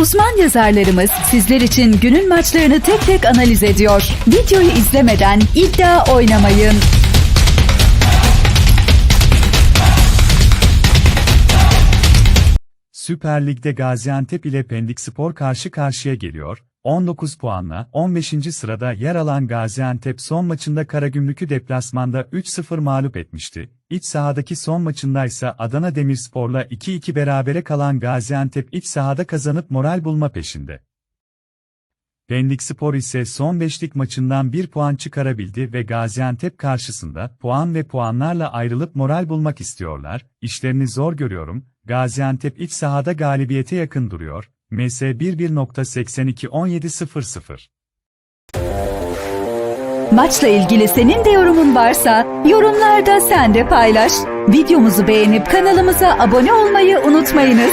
Uzman yazarlarımız sizler için günün maçlarını tek tek analiz ediyor. Videoyu izlemeden iddia oynamayın. Süper Lig'de Gaziantep ile Pendik Spor karşı karşıya geliyor. 19 puanla 15. sırada yer alan Gaziantep son maçında Karagümrük'ü deplasmanda 3-0 mağlup etmişti. İç sahadaki son maçında ise Adana Demirspor'la 2-2 berabere kalan Gaziantep iç sahada kazanıp moral bulma peşinde. Pendik Spor ise son beşlik maçından bir puan çıkarabildi ve Gaziantep karşısında puan ve puanlarla ayrılıp moral bulmak istiyorlar. İşlerini zor görüyorum. Gaziantep iç sahada galibiyete yakın duruyor. MS 11.82-17.00 Maçla ilgili senin de yorumun varsa yorumlarda sen de paylaş. Videomuzu beğenip kanalımıza abone olmayı unutmayınız.